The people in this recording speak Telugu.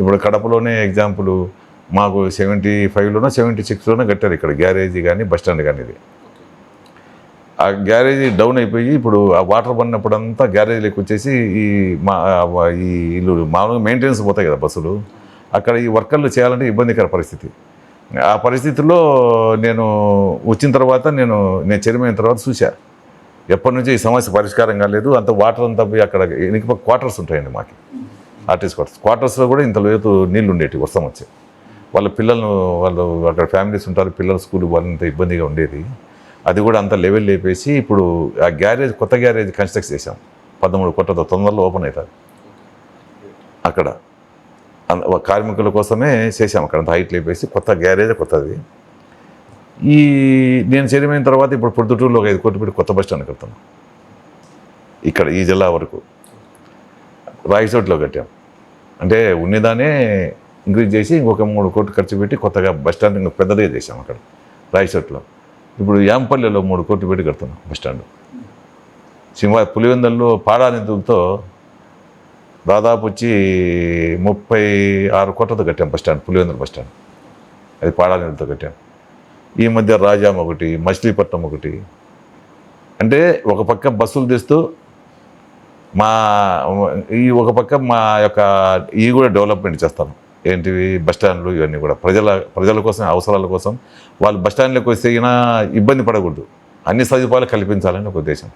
ఇప్పుడు కడపలోనే ఎగ్జాంపుల్ మాకు సెవెంటీ ఫైవ్లోనో సెవెంటీ సిక్స్లోనో కట్టారు ఇక్కడ గ్యారేజీ కానీ బస్ స్టాండ్ కానీ ఇది. ఆ గ్యారేజీ డౌన్ అయిపోయి ఇప్పుడు ఆ వాటర్ పడినప్పుడంతా గ్యారేజీలోకి వచ్చేసి ఈ మా ఈ ఇల్లు మామూలుగా మెయింటెనెన్స్ పోతాయి కదా బస్సులు. అక్కడ ఈ వర్కర్లు చేయాలంటే ఇబ్బందికర పరిస్థితి. ఆ పరిస్థితుల్లో నేను వచ్చిన తర్వాత నేను నేను చనిపోయిన తర్వాత చూశా. ఎప్పటి నుంచి ఈ సమస్య పరిష్కారం కాలేదు. అంత వాటర్ అంతా పోయి అక్కడ వెనుక క్వార్టర్స్ ఉంటాయండి మాకు. ఆర్టిస్ట్ క్వార్టర్స్ క్వార్టర్స్లో కూడా ఇంత లేదు నీళ్ళు ఉండేవి వర్షం వచ్చే. వాళ్ళ పిల్లలను వాళ్ళు అక్కడ ఫ్యామిలీస్ ఉంటారు పిల్లల స్కూల్ వాళ్ళంత ఇబ్బందిగా ఉండేది. అది కూడా అంత లెవెల్ లేపేసి ఇప్పుడు ఆ గ్యారేజ్ కొత్త గ్యారేజ్ కన్స్ట్రక్ట్ చేసాం పదమూడు కొట్టతో తొందరలో ఓపెన్ అవుతుంది. అక్కడ. కార్మికుల కోసమే చేసాం అక్కడ. అంత హైట్ లేపేసి కొత్త గ్యారేజ్ కొత్తది. ఈ నేను చనిపోయిన తర్వాత ఇప్పుడు పొద్దుటూరులో ఒక ఐదు కోట్లు పెట్టి కొత్త బస్ స్టాండ్ కడతాను ఇక్కడ ఈ జిల్లా వరకు. రాయచోట్లో కట్టాం. అంటే ఉన్నదానే ఇంక్రీజ్ చేసి ఇంకొక మూడు కోట్లు ఖర్చు పెట్టి కొత్తగా బస్ స్టాండ్ ఇంకా పెద్దదిగా చేసాం అక్కడ రాయచోట్లో ఇప్పుడు యాంపల్లిలో మూడు కోట్లు పెట్టి కడుతున్నాం బస్ స్టాండ్. సింహ పులివెందల్లో పాడానిధులతో దాదాపు వచ్చి ముప్పై ఆరు కోట్లతో కట్టాం bus stand Pulivendula bus stand. అది పాడానిధులతో కట్టాం. ఈ మధ్య రాజాం ఒకటి మచిలీపట్నం ఒకటి. అంటే ఒక పక్క బస్సులు తెస్తూ మా ఈ ఒక పక్క మా యొక్క ఇవి కూడా డెవలప్మెంట్ చేస్తాను. ఏంటివి? బస్ స్టాండ్లు ఇవన్నీ కూడా. ప్రజల ప్రజల కోసం అవసరాల కోసం వాళ్ళు బస్ స్టాండ్లోకి వస్తే అయినా ఇబ్బంది పడకూడదు. అన్ని సదుపాయాలు కల్పించాలని ఒక ఉద్దేశం.